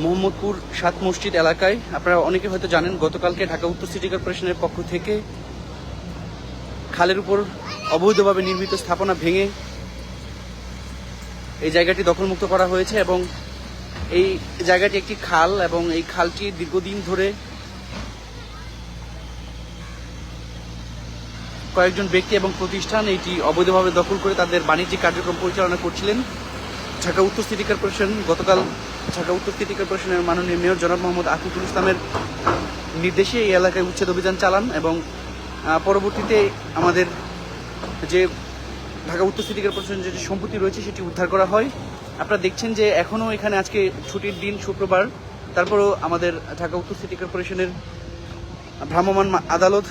মোহাম্মদপুর সাত মসজিদ এলাকায়। আপনারা অনেকে হয়তো জানেন, গতকালকে ঢাকা উত্তর সিটি কর্পোরেশনের পক্ষ থেকে খালের উপর অবৈধভাবে নির্মিত স্থাপনা ভেঙে এই জায়গাটি দখলমুক্ত করা হয়েছে এবং এই জায়গাটি একটি খাল এবং এই খালটি দীর্ঘদিন ধরে কয়েকজন ব্যক্তি এবং প্রতিষ্ঠান এটি অবৈধভাবে দখল করে তাদের বাণিজ্যিক কার্যক্রম পরিচালনা করছিলেন। ঢাকা উত্তর সিটি কর্পোরেশন গতকাল ঢাকা উত্তর সিটি কর্পোরেশনের মাননীয় মেয়র জনাব মোহাম্মদ আতিকুল ইসলামের নির্দেশে এই এলাকায় উচ্ছেদ অভিযান চালান এবং পরবর্তীতে আমাদের যে ঢাকা উত্তর সিটি কর্পোরেশনের যে সম্পত্তি রয়েছে সেটি উদ্ধার করা হয়। আপনারা দেখছেন যে এখনও এখানে আজকে ছুটির দিন, শুক্রবার। তারপরও আমাদের ঢাকা উত্তর সিটি কর্পোরেশনের ভ্রাম্যমাণ আদালত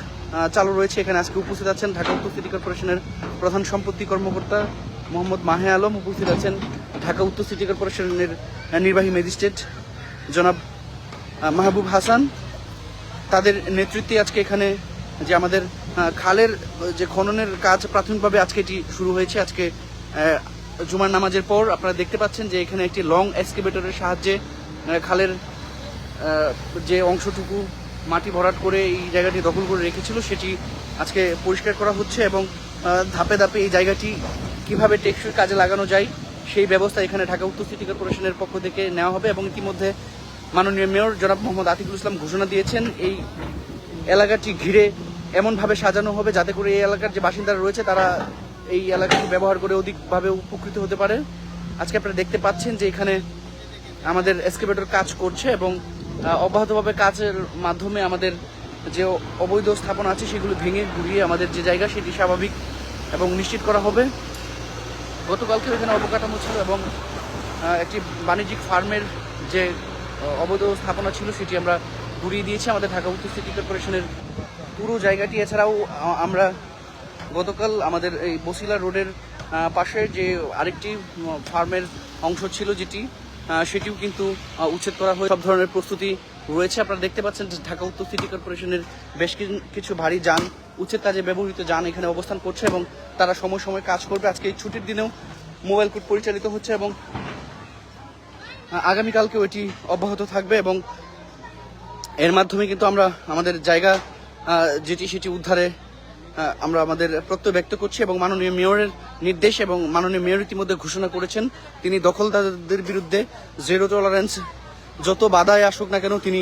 চালু রয়েছে। এখানে আজকে উপস্থিত আছেন ঢাকা উত্তর সিটি কর্পোরেশনের প্রধান সম্পত্তি কর্মকর্তা মোহাম্মদ মাহে আলম। উপস্থিত আছেন ঢাকা উত্তর সিটি কর্পোরেশনের নির্বাহী ম্যাজিস্ট্রেট জনাব মাহবুব হাসান। তাদের নেতৃত্বে আজকে এখানে যে আমাদের খালের যে খননের কাজ প্রাথমিকভাবে আজকে এটি শুরু হয়েছে। আজকে জুমার নামাজের পর আপনারা দেখতে পাচ্ছেন যে এখানে একটি লং এক্সকেভেটরের সাহায্যে খালের যে অংশটুকু মাটি ভরাট করে এই জায়গাটি দখল করে রেখেছিল, সেটি আজকে পরিষ্কার করা হচ্ছে এবং ধাপে ধাপে এই জায়গাটি কীভাবে টেকসই কাজে লাগানো যায় সেই ব্যবস্থা এখানে ঢাকা উত্তর সিটি কর্পোরেশনের পক্ষ থেকে নেওয়া হবে এবং ইতিমধ্যে মাননীয় মেয়র জনাব মোহাম্মদ আতিকুল ইসলাম ঘোষণা দিয়েছেন, এই এলাকাটি ঘিরে এমনভাবে সাজানো হবে যাতে করে এই এলাকার যে বাসিন্দারা রয়েছে তারা এই এলাকাটি ব্যবহার করে অধিকভাবে উপকৃত হতে পারে। আজকে আপনারা দেখতে পাচ্ছেন যে এখানে আমাদের এসকেভেটর কাজ করছে এবং অব্যাহতভাবে কাজের মাধ্যমে আমাদের যে অবৈধ স্থাপনা আছে সেগুলো ভেঙে ঘুরিয়ে আমাদের যে জায়গা সেটি স্বাভাবিক এবং নিশ্চিত করা হবে। গতকালকে এখানে অবকাঠামো ছিল এবং একটি বাণিজ্যিক ফার্মের যে অবৈধ স্থাপনা ছিল সেটি আমরা ঘুরিয়ে দিয়েছি। আমাদের ঢাকা উত্তর সিটি কর্পোরেশনের পুরো জায়গাটি। এছাড়াও আমরা গতকাল আমাদের এই বসিলা রোডের পাশের পাশে যে আরেকটি ফার্মের অংশ ছিল যেটি সেটিও কিন্তু উচ্ছেদ করা হয়ে সব ধরনের প্রস্তুতি রয়েছে। আপনারা দেখতে পাচ্ছেন ঢাকা উত্তর সিটি কর্পোরেশনের বেশ কিছু ভারী যান, উচ্ছেদ কাজে ব্যবহৃত যান এখানে অবস্থান করছে এবং তারা সময় সময় কাজ করবে। আজকে এই ছুটির দিনেও মোবাইল কোর্ট পরিচালিত হচ্ছে এবং আগামীকালকেও এটি অব্যাহত থাকবে এবং এর মাধ্যমে কিন্তু আমরা আমাদের জায়গা যেটি সেটি উদ্ধারে আমরা আমাদের প্রত্যয় ব্যক্ত করছি এবং মাননীয় মেয়রের নির্দেশ এবং মাননীয় মেয়র ইতিমধ্যে ঘোষণা করেছেন, তিনি দখলদারদের বিরুদ্ধে জিরো টলারেন্স যত বাধায় আসুক না কেন তিনি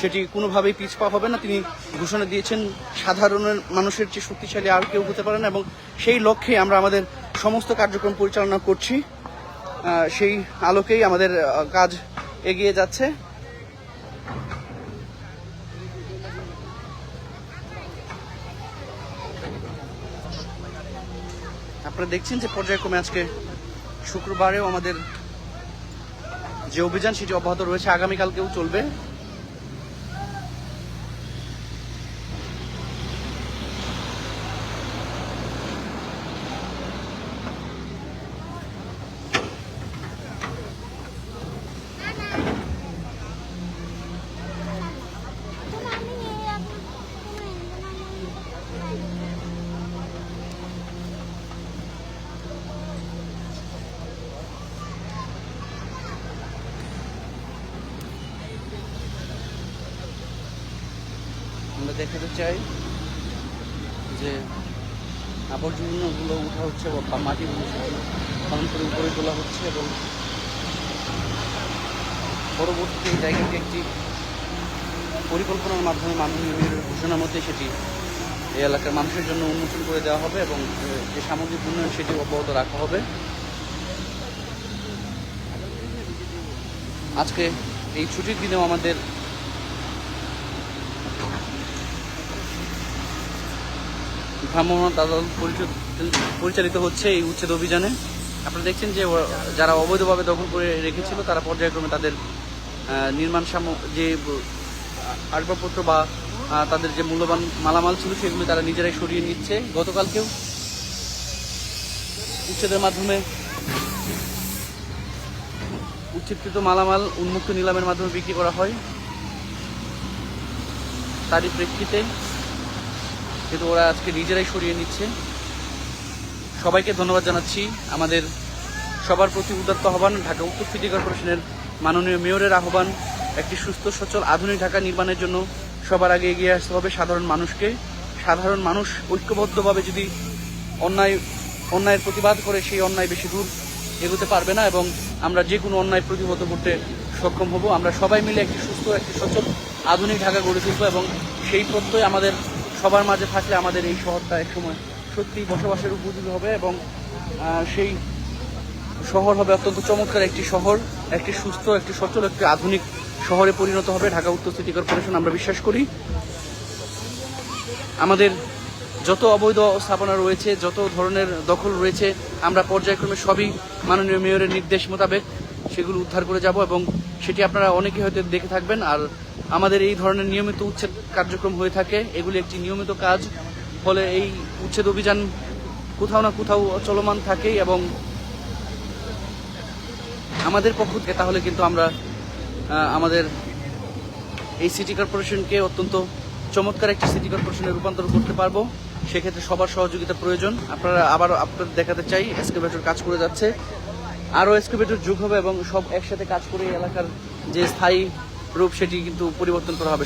সেটি কোনোভাবেই পিছপা হবে না। তিনি ঘোষণা দিয়েছেন সাধারণের মানুষের চেয়ে শক্তিশালী আর কেউ হতে পারে না এবং সেই লক্ষ্যে আমরা আমাদের সমস্ত কার্যক্রম পরিচালনা করছি। সেই আলোকেই আমাদের কাজ এগিয়ে যাচ্ছে। আপনারা দেখছেন যে পর্যায়ক্রমে আজকে শুক্রবারেও আমাদের যে অভিযান সেটি অব্যাহত রয়েছে। আগামীকালকেও চলবে। দেখাতে চাই যে আবর্জনাগুলো উঠা হচ্ছে বা মাটিগুলো খনন করে উপরে তোলা হচ্ছে এবং পরবর্তী জায়গাটি একটি পরিকল্পনার মাধ্যমে মাননীয় মেয়রের ঘোষণা মতে সেটি এই এলাকার মানুষের জন্য উন্মোচন করে দেওয়া হবে এবং যে সামগ্রিক উন্নয়ন সেটি অব্যাহত রাখা হবে। আজকে এই ছুটির দিনেও আমাদের ভ্রাম্যমাণ আদালত পরিচাল- পরিচালিত হচ্ছে এই উচ্ছেদ অভিযানে। আপনারা দেখছেন যে যারা অবৈধভাবে দখল করে রেখেছিল, তারা পর্যায়ক্রমে তাদের নির্মাণ সাম যে আসবাবপত্র বা তাদের যে মূল্যবান মালামাল ছিল, সেগুলো তারা নিজেরাই সরিয়ে নিচ্ছে। গতকালকেও উচ্ছেদের মাধ্যমে উচ্ছেদকৃত মালামাল উন্মুক্ত নিলামের মাধ্যমে বিক্রি করা হয়। তারই প্রেক্ষিতে কিন্তু ওরা আজকে নিজেরাই সরিয়ে নিচ্ছে। সবাইকে ধন্যবাদ জানাচ্ছি। আমাদের সবার প্রতি উদাত্ত আহ্বান, ঢাকা উত্তর সিটি কর্পোরেশনের মাননীয় মেয়রের আহ্বান, একটি সুস্থ, সচল, আধুনিক ঢাকা নির্মাণের জন্য সবার আগে এগিয়ে আসতে হবে সাধারণ মানুষকে। সাধারণ মানুষ ঐক্যবদ্ধভাবে যদি অন্যায়, অন্যায়ের প্রতিবাদ করে, সেই অন্যায় বেশি দূর এগোতে পারবে না এবং আমরা যে কোনো অন্যায় প্রতিহত করতে সক্ষম হব। আমরা সবাই মিলে একটি সুস্থ, একটি সচল, আধুনিক ঢাকা গড়ে তুলব এবং সেই প্রত্যয় আমাদের সবার মাঝে থাকলে আমাদের এই শহরটা একসময় সত্যি বসবাসের উপযোগী হবে এবং সেই শহর হবে অত্যন্ত চমৎকার একটি শহর, একটি সুস্থ, একটি সচল, একটি আধুনিক শহরে পরিণত হবে ঢাকা উত্তর সিটি কর্পোরেশন, আমরা বিশ্বাস করি। আমাদের যত অবৈধ স্থাপনা রয়েছে, যত ধরনের দখল রয়েছে, আমরা পর্যায়ক্রমে সবই মাননীয় মেয়রের নির্দেশ মোতাবেক সেগুলো উদ্ধার করে যাব এবং সেটি আপনারা অনেকে হয়তো দেখে থাকবেন, আর আমাদের এই ধরনের নিয়মিত উচ্ছেদ কার্যক্রম হয়ে থাকে। এগুলি একটি নিয়মিত কাজ, ফলে এই উচ্ছেদ অভিযান কোথাও না কোথাও চলমান থাকে এবং আমাদের পক্ষ থেকে তাহলে কিন্তু আমরা আমাদের এই সিটি কর্পোরেশনকে অত্যন্ত চমৎকার একটি সিটি কর্পোরেশনে রূপান্তর করতে পারব। সেক্ষেত্রে সবার সহযোগিতা প্রয়োজন। আপনারা আবার আপনাদের দেখাতে চাই, এসকেভেটর কাজ করে যাচ্ছে। আরও এসকেভেটর যুগ হবে এবং সব একসাথে কাজ করে এলাকার যে স্থায়ী রূপ সেটি কিন্তু পরিবর্তন করা হবে।